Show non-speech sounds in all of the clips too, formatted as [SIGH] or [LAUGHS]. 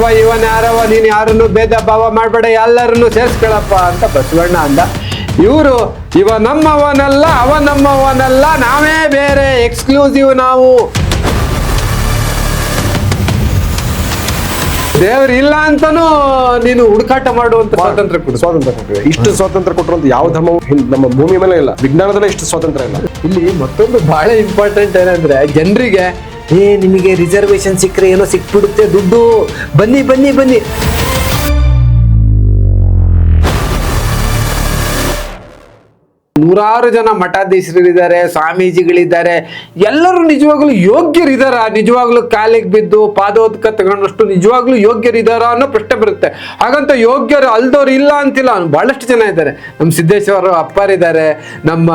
ಯಾರವ ಇವನ್ ಯಾರವ ನೀನ್ ಯಾರನ್ನು ಭೇದ ಭಾವ ಮಾಡ್ಬೇಡ ಎಲ್ಲರನ್ನು ಸೇರ್ಸ್ಕೊಳಪ್ಪ ಅಂತ ಬಸವಣ್ಣ ಅಂದ. ಇವರು ಇವ ನಮ್ಮವನಲ್ಲ ಅವ ನಮ್ಮವನಲ್ಲ ನಾವೇ ಬೇರೆ ಎಕ್ಸ್ಕ್ಲೂಸಿವ್ ನಾವು. ದೇವ್ರು ಇಲ್ಲ ಅಂತಾನು ನೀನು ಹುಡುಕಾಟ ಮಾಡುವಂತ ಸ್ವಾತಂತ್ರ್ಯ ಕೊಡು. ಸ್ವಾತಂತ್ರ್ಯ ಕೊಟ್ಟಿದೆ ಇಷ್ಟು ಸ್ವಾತಂತ್ರ್ಯ ಕೊಟ್ಟಿರುವಂತ ಯಾವ ಧರ್ಮವು ನಮ್ಮ ಭೂಮಿ ಮೇಲೆ ಇಲ್ಲ. ವಿಜ್ಞಾನದಲ್ಲೇ ಇಷ್ಟು ಸ್ವಾತಂತ್ರ್ಯ ಇಲ್ಲ. ಇಲ್ಲಿ ಮತ್ತೊಂದು ಬಹಳ ಇಂಪಾರ್ಟೆಂಟ್ ಏನಂದ್ರೆ ಜನರಿಗೆ ಏ ನಿಮಗೆ ರಿಸರ್ವೇಶನ್ ಸಿಕ್ಕರೆ ಏನೋ ಸಿಕ್ಬಿಡುತ್ತೆ ದುಡ್ಡು. ಬನ್ನಿ ಬನ್ನಿ ಬನ್ನಿ. ನೂರಾರು ಜನ ಮಠಾಧೀಶರಿದ್ದಾರೆ, ಸ್ವಾಮೀಜಿಗಳಿದ್ದಾರೆ. ಎಲ್ಲರೂ ನಿಜವಾಗ್ಲೂ ಯೋಗ್ಯರಿದಾರ. ನಿಜವಾಗ್ಲೂ ಕಾಲಿಗೆ ಬಿದ್ದು ಪಾದೋದಕ ತಗೊಂಡಷ್ಟು ನಿಜವಾಗ್ಲೂ ಯೋಗ್ಯರಿದಾರ ಅನ್ನೋ ಪ್ರಶ್ನೆ ಬರುತ್ತೆ. ಹಾಗಂತ ಯೋಗ್ಯರು ಅಲ್ದವ್ರು ಇಲ್ಲ ಅಂತಿಲ್ಲ. ಬಹಳಷ್ಟು ಜನ ಇದ್ದಾರೆ. ನಮ್ಮ ಸಿದ್ದೇಶ್ವರ ಅಪ್ಪಾರಿದ್ದಾರೆ. ನಮ್ಮ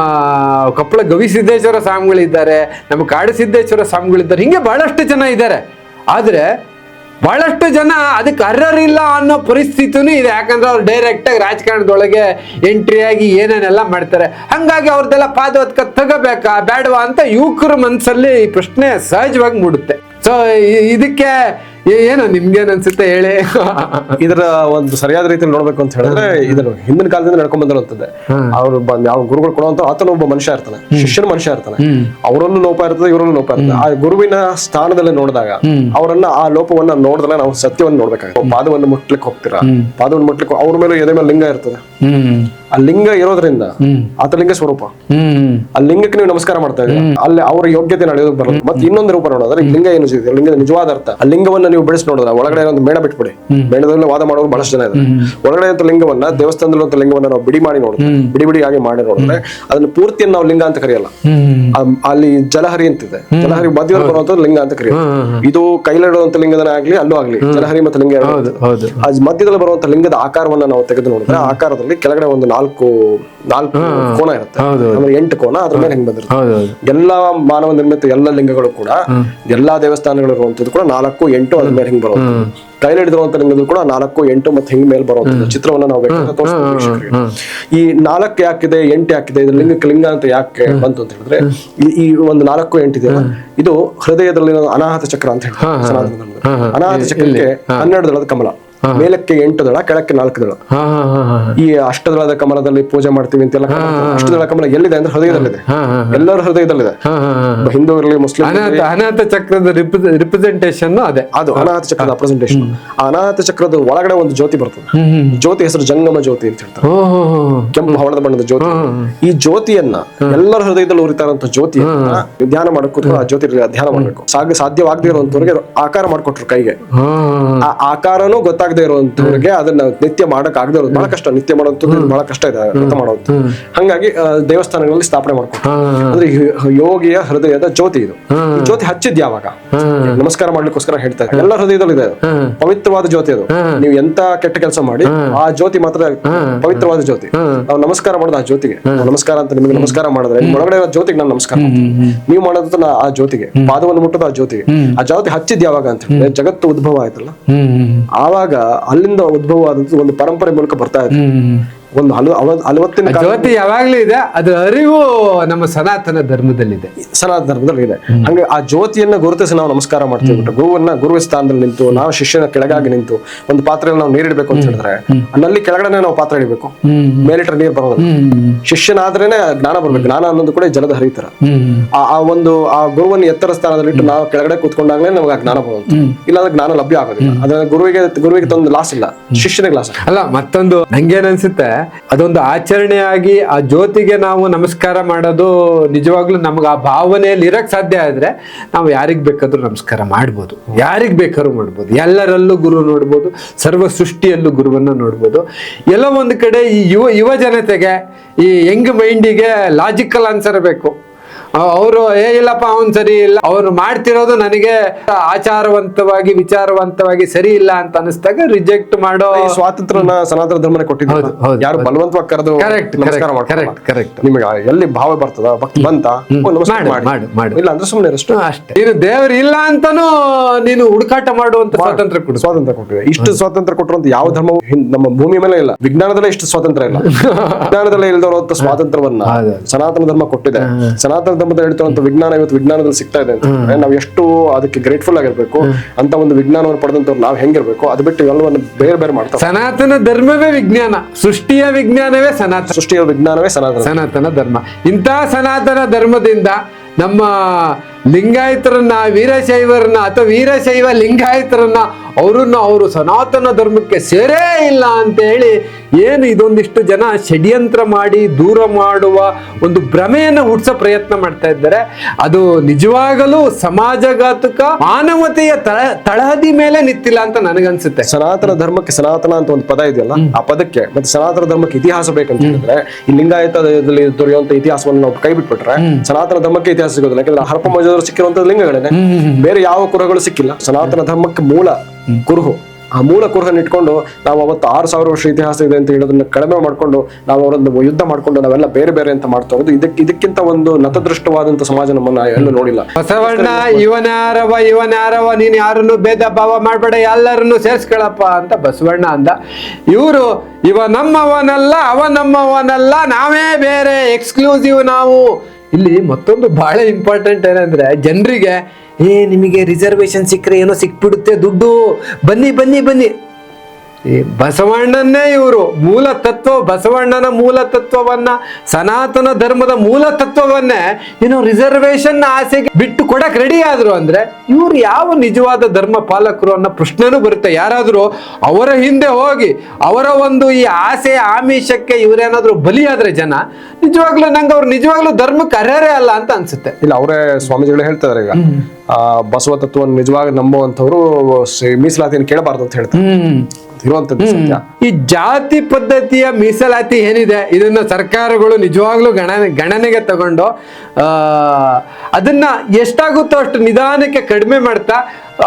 ಕೊಪ್ಪಳ ಗವಿ ಸಿದ್ದೇಶ್ವರ ಸ್ವಾಮಿಗಳಿದ್ದಾರೆ. ನಮ್ಮ ಕಾಡು ಸಿದ್ದೇಶ್ವರ ಸ್ವಾಮಿಗಳಿದ್ದಾರೆ. ಹಿಂಗೆ ಬಹಳಷ್ಟು ಜನ ಇದ್ದಾರೆ. ಆದರೆ ಬಹಳಷ್ಟು ಜನ ಅದಕ್ಕೆ ಅರ್ಹರಿಲ್ಲ ಅನ್ನೋ ಪರಿಸ್ಥಿತಿನೂ ಇದೆ. ಯಾಕಂದ್ರೆ ಅವ್ರು ಡೈರೆಕ್ಟ್ ಆಗಿ ರಾಜಕಾರಣದೊಳಗೆ ಎಂಟ್ರಿ ಆಗಿ ಏನೇನೆಲ್ಲ ಮಾಡ್ತಾರೆ. ಹಂಗಾಗಿ ಅವ್ರದ್ದೆಲ್ಲ ಪಾದೋತ್ಕ ತಗೋಬೇಕಾ, ಬೇಡವಾ ಅಂತ ಯುವಕರ ಮನಸ್ಸಲ್ಲಿ ಈ ಪ್ರಶ್ನೆ ಸಹಜವಾಗಿ ಮೂಡುತ್ತೆ. ಸೊ ಇದಕ್ಕೆ ಏನು ನಿಮ್ಗೇನ್ ಅನ್ಸುತ್ತೆ ಹೇಳಿ? ಇದರ ಒಂದು ಸರಿಯಾದ ರೀತಿ ನೋಡ್ಬೇಕು ಅಂತ ಹೇಳಿದ್ರೆ ಇದನ್ನು ಹಿಂದಿನ ಕಾಲದಿಂದ ನಡ್ಕೊಂಡ್ ಬಂದಿರುತ್ತದೆ ಅವ್ರು ಬಂದ್ ಯಾವ ಗುರುಗಳು ಕೊಡುವಂತ ಆತನ ಒಬ್ಬ ಮನುಷ್ಯ ಇರ್ತಾನೆ ಶಿಷ್ಯನ ಮನುಷ್ಯ ಇರ್ತಾನೆ. ಅವರಲ್ಲೂ ಲೋಪ ಇರ್ತದೆ ಇವರಲ್ಲೂ ಲೋಪ ಇರ್ತದೆ. ಆ ಗುರುವಿನ ಸ್ಥಾನದಲ್ಲಿ ನೋಡಿದಾಗ ಅವರನ್ನ ಆ ಲೋಪವನ್ನ ನೋಡಿದ್ರೆ ನಾವು ಸತ್ಯವನ್ನ ನೋಡ್ಬೇಕಾಗುತ್ತೆ. ಪಾದವನ್ನು ಮುಟ್ಲಿಕ್ಕೆ ಹೋಗ್ತೀರಾ? ಪಾದವನ್ನು ಮುಟ್ಲಿಕ್ಕೆ ಅವ್ರ ಮೇಲೆ ಎದೆ ಮೇಲೆ ಲಿಂಗ ಇರ್ತದೆ. ಆ ಲಿಂಗ ಇರೋದ್ರಿಂದ ಆತ ಲಿಂಗ ಸ್ವರೂಪ. ಆ ಲಿಂಗಕ್ಕೆ ನೀವು ನಮಸ್ಕಾರ ಮಾಡ್ತಾ ಇದ್ದೀರಾ? ಅಲ್ಲಿ ಅವ್ರ ಯೋಗ್ಯತೆ ನಡೆಯೋದು ಬರೋದು. ಮತ್ತೆ ಇನ್ನೊಂದು ರೂಪ ನೋಡೋದ್ರೆ ಲಿಂಗ ಏನು ಸಿಗುತ್ತೆ? ಲಿಂಗದ ನಿಜವಾದ ಅರ್ಥ. ಆ ಲಿಂಗವನ್ನ ನೀವು ಬೆಳೆಸಿ ನೋಡಿದ್ರೆ ಒಳಗಡೆ ಒಂದು ಮೇಣ ಬಿಟ್ಬಿಡಿ. ಮೇಣದಲ್ಲಿ ವಾದ ಮಾಡೋರು ಬಹಳಷ್ಟು ಜನ ಇದೆ ಒಳಗಡೆ ಅಂತ ಲಿಂಗವನ್ನ ದೇವಸ್ಥಾನದಲ್ಲಿ ಅಂತ ಲಿಂಗವನ್ನ ನಾವು ಬಿಡಿ ಮಾಡಿ ನೋಡಿದ್ರೆ ಬಿಡಿ ಬಿಡಿ ಆಗಿ ಮಾಡಿ ನೋಡಿದ್ರೆ ಅದನ್ನ ಪೂರ್ತಿಯನ್ನು ನಾವು ಲಿಂಗ ಅಂತ ಕರೆಯಲ್ಲ. ಅಲ್ಲಿ ಜಲಹರಿ ಅಂತಿದೆ. ಜಲಹರಿ ಮಧ್ಯದಲ್ಲಿ ಬರುವಂತದ್ದು ಲಿಂಗ ಅಂತ ಕರೆಯೋದು ಇದು ಕೈಲಿಡುವಂತ ಲಿಂಗದನ ಆಗ್ಲಿ ಅಲ್ಲೂ ಆಗ್ಲಿ ಜಲಹರಿ ಮತ್ತೆ ಲಿಂಗ ಮಧ್ಯದಲ್ಲಿ ಬರುವಂತ ಲಿಂಗದ ಆಕಾರವನ್ನ ನಾವು ತೆಗೆದು ನೋಡಿದ್ರೆ ಆಕಾರದಲ್ಲಿ ಕೆಳಗಡೆ ಒಂದು ನಾಲ್ಕು ನಾಲ್ಕು ಕೋನ ಇರುತ್ತೆ. ಅಂದ್ರೆ ಎಂಟು ಕೋನ ಅದ್ರ ಮೇಲೆ ಹೆಂಗ್ ಬಂದಿರುತ್ತೆ? ಎಲ್ಲಾ ಮಾನವ ನಿರ್ಮಿತ ಎಲ್ಲ ಲಿಂಗಗಳು ಕೂಡ ಎಲ್ಲಾ ದೇವಸ್ಥಾನಗಳು ಇರುವಂತದ್ದು ಕೂಡ ನಾಲ್ಕು ಎಂಟು ಅದ್ರ ಮೇಲೆ ಹೆಂಗ್ ಬರುತ್ತೆ? ಟೈಲ್ ಹಿಡಿದಿರುವಂತ ಲಿಂಗಗಳು ಕೂಡ ನಾಲ್ಕು ಎಂಟು ಮತ್ತೆ ಹೆಂಗ್ ಮೇಲೆ ಬರುವಂತದ್ದು ಚಿತ್ರವನ್ನ ನಾವು ಬೇಕಾದ್ರೆ ಈ ನಾಲ್ಕು ಯಾಕಿದೆ ಎಂಟು ಯಾಕಿದೆ ಇದ್ರ ಲಿಂಗಕ್ಕೆ ಲಿಂಗ ಅಂತ ಯಾಕೆ ಬಂತು ಅಂತ ಹೇಳಿದ್ರೆ ಈ ಈ ಒಂದು ನಾಲ್ಕು ಎಂಟು ಇದೆ ಇದು ಹೃದಯದಲ್ಲಿ ಅನಾಹತ ಚಕ್ರ ಅಂತ ಹೇಳಿ ಅನಾಹತ ಚಕ್ರಕ್ಕೆ ಹನ್ನೆರಡು ದಳದ ಕಮಲ. ಮೇಲಕ್ಕೆ ಎಂಟು ದಳ ಕೆಳಕ್ಕೆ ನಾಲ್ಕು ದಳ ಈ ಅಷ್ಟದಳದ ಕಮಲದಲ್ಲಿ ಪೂಜೆ ಮಾಡ್ತೀವಿ ಅಂತೆಲ್ಲ ಅಷ್ಟದಳ ಕಮಲ ಎಲ್ಲಿದೆ ಅಂದ್ರೆ ಹೃದಯದಲ್ಲಿದೆ. ಎಲ್ಲರ ಹೃದಯದಲ್ಲಿದೆ. ಹಿಂದೂ ಇರಲಿ ಮುಸ್ಲಿಂ ಅನಾಥ ಚಕ್ರದ ರಿಪ್ರೆಸೆಂಟೇಷನ್ ಅದೇ. ಅದು ಅನಾಥ ಚಕ್ರದ ರೆಪ್ರೆಸೆಂಟೇಶನ್ ಅನಾಥ ಚಕ್ರದ ಒಳಗಡೆ ಒಂದು ಜ್ಯೋತಿ ಬರ್ತದೆ. ಜ್ಯೋತಿ ಹೆಸರು ಜಂಗಮ ಜ್ಯೋತಿ ಅಂತ ಹೇಳ್ತಾರೆ. ಕೆಂಪು ಹವಳದ ಬಣ್ಣದ ಜ್ಯೋತಿ. ಈ ಜ್ಯೋತಿಯನ್ನ ಎಲ್ಲರ ಹೃದಯದಲ್ಲಿ ಉರಿತಾರಂತ ಜ್ಯೋತಿ ಧ್ಯಾನ ಮಾಡಬೇಕು ಆ ಜ್ಯೋತಿ ಧ್ಯಾನ ಮಾಡಬೇಕು. ಸಾಗ ಸಾಧ್ಯವಾಗದೇ ಇರುವಂತವ್ರಿಗೆ ಆಕಾರ ಮಾಡ್ಕೊಟ್ರು ಕೈಗೆ. ಆ ಆಕಾರನೂ ಗೊತ್ತಾಗದೇ ಇರುವಂತವ್ರಿಗೆ ಅದನ್ನ ನಿತ್ಯ ಮಾಡಕ್ ಆಗದೆ ಇರೋದು ಬಹಳ ಕಷ್ಟ. ನಿತ್ಯ ಮಾಡೋದು ಬಹಳ ಕಷ್ಟ ಇದೆ ಅರ್ಥ ಮಾಡೋದು. ಹಂಗಾಗಿ ದೇವಸ್ಥಾನಗಳಲ್ಲಿ ಸ್ಥಾಪನೆ ಮಾಡ್ಕೊಂಡು ಅಂದ್ರೆ ಯೋಗಿಯ ಹೃದಯದ ಜ್ಯೋತಿ ಇದು. ಜ್ಯೋತಿ ಹಚ್ಚಿದ್ ಯಾವಾಗ? ನಮಸ್ಕಾರ ಮಾಡ್ಲಿಕ್ಕೋಸ್ಕರ ಹೇಳ್ತಾ ಇದ್ದಾರೆ ಎಲ್ಲ ಹೃದಯದಲ್ಲಿ ಇದೆ ಪವಿತ್ರವಾದ ಜ್ಯೋತಿ ಅದು. ನೀವು ಎಂತ ಕೆಟ್ಟ ಕೆಲಸ ಮಾಡಿ ಆ ಜ್ಯೋತಿ ಮಾತ್ರ ಪವಿತ್ರವಾದ ಜ್ಯೋತಿ. ನಾವು ನಮಸ್ಕಾರ ಮಾಡೋದು ಆ ಜ್ಯೋತಿಗೆ. ನಮಸ್ಕಾರ ಅಂತ ನಿಮಗೆ ನಮಸ್ಕಾರ ಮಾಡಿದ್ರೆ ಒಳಗಡೆ ಇರೋ ಜ್ಯೋತಿಗೆ ನಾನು ನಮಸ್ಕಾರ. ನೀವು ಮಾಡೋದು ಆ ಜ್ಯೋತಿಗೆ. ಪಾದವನ್ನು ಮುಟ್ಟದ ಆ ಜ್ಯೋತಿಗೆ. ಆ ಜ್ಯೋತಿ ಹಚ್ಚಿದ್ ಯಾವಾಗ ಅಂತ ಹೇಳಿದ್ರೆ ಜಗತ್ತು ಉದ್ಭವ ಆಯ್ತಲ್ಲ? ಆವಾಗ ಅಲ್ಲಿಂದ ಉದ್ಭವ ಆದಂತ ಒಂದು ಪರಂಪರೆ ಮೂಲಕ ಬರ್ತಾ ಇದೆ ಒಂದು ಕಾಲ ಜ್ಯೋತಿ ಯಾವಾಗ್ಲೂ ಇದೆ ಅದು ಅರಿವು ನಮ್ಮ ಸನಾತನ ಧರ್ಮದಲ್ಲಿದೆ. ಸನಾತನ ಧರ್ಮದಲ್ಲಿ ಇದೆ ಹಂಗೆ ಆ ಜ್ಯೋತಿಯನ್ನ ಗುರುತಿಸಿ ನಾವು ನಮಸ್ಕಾರ ಮಾಡ್ತೀವಿ ಬಿಟ್ಟು ಗುರುವನ್ನ ಗುರುವಿನ ಸ್ಥಾನದಲ್ಲಿ ನಿಂತು ನಾವು ಶಿಷ್ಯನ ಕೆಳಗಾಗಿ ನಿಂತು ಒಂದು ಪಾತ್ರೆಯಲ್ಲಿ ನಾವು ನೀರಿಡಬೇಕು ಅಂತ ಹೇಳಿದ್ರೆ ಅಲ್ಲಿ ಕೆಳಗಡೆ ನಾವು ಪಾತ್ರ ಇಡಬೇಕು. ಮೇಲಿಟ್ರೆ ನೀರು ಬರೋದು ಶಿಷ್ಯನಾದ್ರೇನೆ ಜ್ಞಾನ ಬರ್ಬೇಕು. ಜ್ಞಾನ ಅನ್ನೋದು ಕೂಡ ಜಲದ ಹರಿತರ. ಆ ಆ ಒಂದು ಆ ಗುರುವನ್ನ ಎತ್ತರ ಸ್ಥಾನದಲ್ಲಿಟ್ಟು ನಾವು ಕೆಳಗಡೆ ಕೂತ್ಕೊಂಡಾಗಲೇ ನಮಗೆ ಆ ಜ್ಞಾನ ಬರುತ್ತೆ. ಇಲ್ಲಾಂದ್ರೆ ಜ್ಞಾನ ಲಭ್ಯ ಆಗೋದಿಲ್ಲ. ಅದ್ರ ಗುರುವಿಗೆ ಗುರುವಿಗೆ ತಂದು ಲಾಸ್ ಇಲ್ಲ. ಶಿಷ್ಯನಿಗೆ ಲಾಸ್ ಅಲ್ಲ ಮತ್ತೊಂದು ನಂಗೇನ್ ಅನ್ಸುತ್ತೆ ಅದೊಂದು ಆಚರಣೆಯಾಗಿ ಆ ಜ್ಯೋತಿಗೆ ನಾವು ನಮಸ್ಕಾರ ಮಾಡೋದು ನಿಜವಾಗ್ಲೂ ನಮ್ಗೆ ಆ ಭಾವನೆಯಲ್ಲಿ ಇರಕ್ ಸಾಧ್ಯ ಆದ್ರೆ ನಾವು ಯಾರಿಗೆ ಬೇಕಾದ್ರೂ ನಮಸ್ಕಾರ ಮಾಡ್ಬೋದು. ಯಾರಿಗೆ ಬೇಕಾದ್ರೂ ಮಾಡ್ಬೋದು. ಎಲ್ಲರಲ್ಲೂ ಗುರು ನೋಡ್ಬೋದು, ಸರ್ವ ಸೃಷ್ಟಿಯಲ್ಲೂ ಗುರುವನ್ನು ನೋಡ್ಬೋದು. ಎಲ್ಲ ಒಂದು ಕಡೆ ಈ ಯುವ ಯುವ ಜನತೆಗೆ ಈ ಯಂಗ್ ಮೈಂಡಿಗೆ ಲಾಜಿಕಲ್ ಆನ್ಸರ್ ಬೇಕು. ಅವರು ಏ ಇಲ್ಲಪ್ಪ ಅವನ್ ಸರಿ ಇಲ್ಲ. ಅವ್ರು ಮಾಡ್ತಿರೋದು ನನಗೆ ಆಚಾರವಂತವಾಗಿ ವಿಚಾರವಂತವಾಗಿ ಸರಿ ಇಲ್ಲ ಅಂತ ಅನಿಸ್ದಾಗ ರಿಜೆಕ್ಟ್ ಮಾಡೋ ಸ್ವಾತಂತ್ರ್ಯ ಸ್ವಾತಂತ್ರ್ಯನ ಸನಾತನ ಧರ್ಮನೇ ಹೌದು, ಹೌದು, ಯಾರು ಬಲವಂತವಾಗಿ ಕರೆದು ಮಾಡ್ತಾರಲ್ಲ. correct, correct. ನಿಮಗೆ ಎಲ್ಲಿ ಭಾವ ಬರ್ತದ ಭಕ್ತಿ ಬಂತ. ಇಲ್ಲ ಅಂದ್ರೆ ಸುಮ್ಮನೆ ಅಷ್ಟು ಅಷ್ಟೇ. ನೀನು ದೇವ್ರು ಇಲ್ಲ ಅಂತಾನು ನೀನು ಹುಡುಕಾಟ ಮಾಡುವಂತ ಸ್ವಾತಂತ್ರ್ಯ ಕೊಟ್ಟು ಸ್ವಾತಂತ್ರ್ಯ ಕೊಟ್ಟಿದೆ. ಇಷ್ಟು ಸ್ವಾತಂತ್ರ್ಯ ಕೊಟ್ಟಿರುವಂತ ಯಾವ ಧರ್ಮವು ನಮ್ಮ ಭೂಮಿ ಮೇಲೆ ಇಲ್ಲ. ವಿಜ್ಞಾನದಲ್ಲೇ ಇಷ್ಟು ಸ್ವಾತಂತ್ರ್ಯ ಇಲ್ಲ. [LAUGHS] ವಿಜ್ಞಾನದಲ್ಲೇ ಇಲ್ದಿರುವಂತ ಸ್ವಾತಂತ್ರ್ಯವನ್ನ ಸನಾತನ ಧರ್ಮ ಕೊಟ್ಟಿದೆ. ಸನಾತನ ಧರ್ಮದಲ್ಲಿ ಹೇಳ್ತಾರಂತ ವಿಜ್ಞಾನ ಇವತ್ತು ವಿಜ್ಞಾನದಲ್ಲಿ ಸಿಗ್ತಾ ಇದೆ ಅಂತಂದ್ರೆ ನಾವು ಎಷ್ಟು ಅದಕ್ಕೆ ಗ್ರೇಟ್ಫುಲ್ ಆಗಿರ್ಬೇಕು. ಅಂತ ಒಂದು ವಿಜ್ಞಾನವನ್ನು ಪಡೆದಂತವ್ರು ನಾವು ಹೆಂಗಿರ್ಬೇಕು ಅದು ಬಿಟ್ಟು ಎಲ್ಲವನ್ನು ಬೇರೆ ಬೇರೆ ಮಾಡ್ತಾರೆ ಸನಾತನ ಧರ್ಮವೇ ವಿಜ್ಞಾನ. ಸೃಷ್ಟಿಯ ವಿಜ್ಞಾನವೇ ಸನಾತನ. ಸೃಷ್ಟಿಯ ವಿಜ್ಞಾನವೇ ಸನಾತನ. ಸನಾತನ ಧರ್ಮ. ಇಂತಹ ಸನಾತನ ಧರ್ಮದಿಂದ ನಮ್ಮ ಲಿಂಗಾಯತರನ್ನ ವೀರಶೈವರನ್ನ ಅಥವಾ ವೀರಶೈವ ಲಿಂಗಾಯತರನ್ನ ಅವರನ್ನ ಅವರು ಸನಾತನ ಧರ್ಮಕ್ಕೆ ಸೇರೇ ಇಲ್ಲ ಅಂತ ಹೇಳಿ ಏನು ಇದೊಂದಿಷ್ಟು ಜನ ಷಡ್ಯಂತ್ರ ಮಾಡಿ ದೂರ ಮಾಡುವ ಒಂದು ಭ್ರಮೆಯನ್ನು ಹುಟ್ಟಿಸೋ ಪ್ರಯತ್ನ ಮಾಡ್ತಾ ಇದ್ದಾರೆ. ಅದು ನಿಜವಾಗಲೂ ಸಮಾಜಘಾತುಕ ಮಾನವತೆಯ ತಳ ತಳಹದಿ ಮೇಲೆ ನಿಂತಿಲ್ಲ ಅಂತ ನನಗನ್ಸುತ್ತೆ. ಸನಾತನ ಧರ್ಮಕ್ಕೆ ಸನಾತನ ಅಂತ ಒಂದು ಪದ ಇದೆಯಲ್ಲ ಆ ಪದಕ್ಕೆ ಮತ್ತೆ ಸನಾತನ ಧರ್ಮಕ್ಕೆ ಇತಿಹಾಸ ಬೇಕಂತ ಹೇಳಿದ್ರೆ ಈ ಲಿಂಗಾಯತದಲ್ಲಿ ದೊರೆಯುವಂತ ಇತಿಹಾಸವನ್ನು ನಾವು ಕೈ ಬಿಟ್ಬಿಟ್ರೆ ಸನಾತನ ಧರ್ಮಕ್ಕೆ ಇತಿಹಾಸ ಸಿಗೋದಿಲ್ಲ. ಯಾಕಂದ್ರೆ ಹರಪ ಮಜದವರು ಸಿಕ್ಕಿರುವಂತ ಲಿಂಗಗಳೇನೆ ಬೇರೆ ಯಾವ ಕುರುಹಗಳು ಸಿಕ್ಕಿಲ್ಲ. ಸನಾತನ ಧರ್ಮಕ್ಕೆ ಮೂಲ ಕುರುಹು. ಆ ಮೂಲ ಕುರುಹನ್ನು ಇಟ್ಕೊಂಡು ನಾವು ಅವತ್ತು ಆರು ಸಾವಿರ ವರ್ಷ ಇತಿಹಾಸ ಇದೆ ಅಂತ ಹೇಳೋದನ್ನ ಕಡಿಮೆ ಮಾಡ್ಕೊಂಡು ನಾವು ಅವರನ್ನು ಯುದ್ಧ ಮಾಡ್ಕೊಂಡು ನಾವೆಲ್ಲ ಬೇರೆ ಬೇರೆ ಅಂತ ಮಾಡ್ತಾ ಇರೋದು ಇದಕ್ಕೆ ಇದಕ್ಕಿಂತ ಒಂದು ನತದೃಷ್ಟವಾದಂತ ಸಮಾಜ ನಮ್ಮನ್ನ ಎಲ್ಲೂ ನೋಡಿಲ್ಲ. ಬಸವಣ್ಣ ಇವನಾರವ ಇವನಾರವ ನೀನು ಯಾರನ್ನು ಭೇದ ಭಾವ ಮಾಡಬೇಡ ಎಲ್ಲರನ್ನು ಸೇರಿಸ್ಕೊಳಪ್ಪ ಅಂತ ಬಸವಣ್ಣ ಅಂದ. ಇವರು ಇವ ನಮ್ಮವನಲ್ಲ ಅವ ನಮ್ಮವನಲ್ಲ ನಾವೇ ಬೇರೆ ಎಕ್ಸ್ಕ್ಲೂಸಿವ್ ನಾವು. ಇಲ್ಲಿ ಮತ್ತೊಂದು ಬಹಳ ಇಂಪಾರ್ಟೆಂಟ್ ಏನಂದ್ರೆ ಜನರಿಗೆ, ಏ, ನಿಮಗೆ ರಿಸರ್ವೇಶನ್ ಸಿಕ್ಕರೆ ಏನೋ ಸಿಕ್ಬಿಡುತ್ತೆ ದುಡ್ಡು. ಬನ್ನಿ ಬನ್ನಿ ಬನ್ನಿ. ಈ ಬಸವಣ್ಣನ್ನೇ ಇವರು. ಮೂಲ ತತ್ವ ಬಸವಣ್ಣನ ಮೂಲ ತತ್ವವನ್ನ ಸನಾತನ ಧರ್ಮದ ಮೂಲ ತತ್ವವನ್ನೇ ಏನು ರಿಸರ್ವೇಶನ್ ಆಸೆಗೆ ಬಿಟ್ಟು ಕೊಡಕ್ ರೆಡಿ ಆದ್ರು ಅಂದ್ರೆ ಇವ್ರು ಯಾವ ನಿಜವಾದ ಧರ್ಮ ಪಾಲಕರು ಅನ್ನೋ ಪ್ರಶ್ನೆನೂ ಬರುತ್ತೆ. ಯಾರಾದ್ರೂ ಅವರ ಹಿಂದೆ ಹೋಗಿ ಅವರ ಒಂದು ಈ ಆಸೆ ಆಮಿಷಕ್ಕೆ ಇವರೇನಾದ್ರೂ ಬಲಿಯಾದ್ರೆ ಜನ ನಿಜವಾಗ್ಲೂ ನಂಗೆ ಅವ್ರು ನಿಜವಾಗ್ಲೂ ಧರ್ಮ ಅರ್ಹರೇ ಅಲ್ಲ ಅಂತ ಅನ್ಸುತ್ತೆ. ಇಲ್ಲ ಅವರೇ ಸ್ವಾಮೀಜಿಗಳು ಹೇಳ್ತಾ ಇದಾರೆ ಈಗ ಆ ಬಸವ ತತ್ವವನ್ನು ನಿಜವಾಗಿ ನಂಬುವಂಥವ್ರು ಮೀಸಲಾತಿಯನ್ನು ಕೇಳಬಾರ್ದು ಅಂತ ಹೇಳ್ತಾರೆ. ಇರುವಂತದ್ದು ಸತ್ಯ ಈ ಜಾತಿ ಪದ್ಧತಿಯ ಮೀಸಲಾತಿ ಏನಿದೆ ಇದನ್ನ ಸರ್ಕಾರಗಳು ನಿಜವಾಗ್ಲೂ ಗಣ ಗಣನೆಗೆ ತಗೊಂಡು ಅದನ್ನ ಎಷ್ಟಾಗುತ್ತೋ ಅಷ್ಟು ನಿಧಾನಕ್ಕೆ ಕಡಿಮೆ ಮಾಡ್ತಾ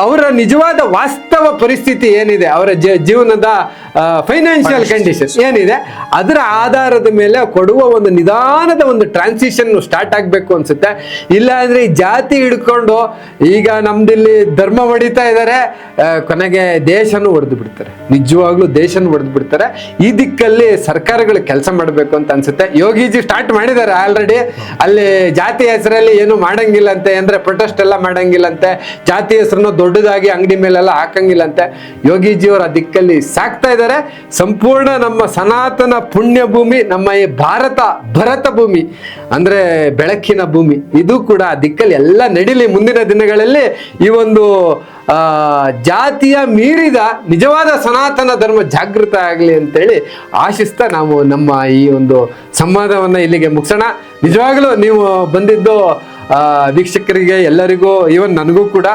ಅವರ ನಿಜವಾದ ವಾಸ್ತವ ಪರಿಸ್ಥಿತಿ ಏನಿದೆ ಅವರ ಜೀವನದ ಫೈನಾನ್ಷಿಯಲ್ ಕಂಡೀಷನ್ ಏನಿದೆ ಅದರ ಆಧಾರದ ಮೇಲೆ ಕೊಡುವ ಒಂದು ನಿಧಾನದ ಒಂದು ಟ್ರಾನ್ಸಿಷನ್ ಸ್ಟಾರ್ಟ್ ಆಗಬೇಕು ಅನ್ಸುತ್ತೆ. ಇಲ್ಲ ಅಂದ್ರೆ ಈ ಜಾತಿ ಹಿಡ್ಕೊಂಡು ಈಗ ನಮ್ದಿಲ್ಲಿ ಧರ್ಮ ಹೊಡಿತಾ ಇದ್ದಾರೆ ಕೊನೆಗೆ ದೇಶನೂ ಹೊಡೆದು ಬಿಡ್ತಾರೆ. ನಿಜವಾಗ್ಲೂ ದೇಶನೂ ಹೊಡೆದು ಬಿಡ್ತಾರೆ. ಈ ದಿಕ್ಕಲ್ಲಿ ಸರ್ಕಾರಗಳು ಕೆಲಸ ಮಾಡಬೇಕು ಅಂತ ಅನ್ಸುತ್ತೆ. ಯೋಗೀಜಿ ಸ್ಟಾರ್ಟ್ ಮಾಡಿದ್ದಾರೆ ಆಲ್ರೆಡಿ ಅಲ್ಲಿ ಜಾತಿ ಹೆಸರಲ್ಲಿ ಏನು ಮಾಡಂಗಿಲ್ಲಂತೆ ಅಂದ್ರೆ ಪ್ರೊಟೆಸ್ಟ್ ಎಲ್ಲ ಮಾಡಂಗಿಲ್ಲಂತೆ ಜಾತಿ ಹೆಸರನ್ನ ದೊಡ್ಡದಾಗಿ ಅಂಗಡಿ ಮೇಲೆಲ್ಲ ಹಾಕಂಗಿಲ್ಲಂತೆ. ಯೋಗೀಜಿಯವರು ಆ ದಿಕ್ಕಲ್ಲಿ ಸಾಕ್ತಾ ಇದ್ದಾರೆ. ಸಂಪೂರ್ಣ ನಮ್ಮ ಸನಾತನ ಪುಣ್ಯ ಭೂಮಿ, ನಮ್ಮ ಈ ಭಾರತ, ಭರತ ಭೂಮಿ, ಅಂದ್ರೆ ಬೆಳಕಿನ ಭೂಮಿ. ಇದು ಕೂಡ ಆ ದಿಕ್ಕಲ್ಲಿ ಎಲ್ಲ ನಡೀಲಿ ಮುಂದಿನ ದಿನಗಳಲ್ಲಿ ಈ ಒಂದು ಜಾತಿಯ ಮೀರಿದ ನಿಜವಾದ ಸನಾತನ ಧರ್ಮ ಜಾಗೃತ ಆಗಲಿ ಅಂತೇಳಿ ಆಶಿಸ್ತಾ ನಾವು ನಮ್ಮ ಈ ಒಂದು ಸಂವಾದವನ್ನ ಇಲ್ಲಿಗೆ ಮುಗಿಸೋಣ. ನಿಜವಾಗ್ಲೂ ನೀವು ಬಂದಿದ್ದು ವೀಕ್ಷಕರಿಗೆ ಎಲ್ಲರಿಗೂ ಇವನ್ ನನಗೂ ಕೂಡ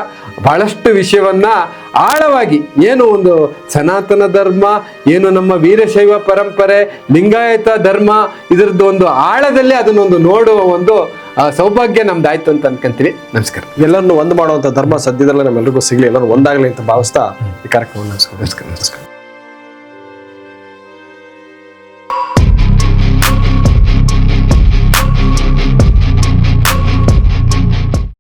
ಬಹಳಷ್ಟು ವಿಷಯವನ್ನ ಆಳವಾಗಿ ಏನು ಒಂದು ಸನಾತನ ಧರ್ಮ ಏನು ನಮ್ಮ ವೀರಶೈವ ಪರಂಪರೆ ಲಿಂಗಾಯತ ಧರ್ಮ ಇದರದ್ದು ಒಂದು ಆಳದಲ್ಲಿ ಅದನ್ನೊಂದು ನೋಡುವ ಒಂದು ಸೌಭಾಗ್ಯ ನಮ್ದಾಯ್ತು ಅಂತ ಅನ್ಕೊಂತೀವಿ. ನಮಸ್ಕಾರ. ಎಲ್ಲರನ್ನು ಒಂದು ಮಾಡುವಂತ ಧರ್ಮ ಸದ್ಯದಲ್ಲೇ ನಮ್ಮೆಲ್ಲರಿಗೂ ಸಿಗಲಿ ಎಲ್ಲರೂ ಒಂದಾಗಲಿ ಅಂತ ಭಾವಿಸ್ತಾ ಈ ಕಾರ್ಯಕ್ರಮ ನಮಸ್ಕಾರ ನಮಸ್ಕಾರ ನಮಸ್ಕಾರ.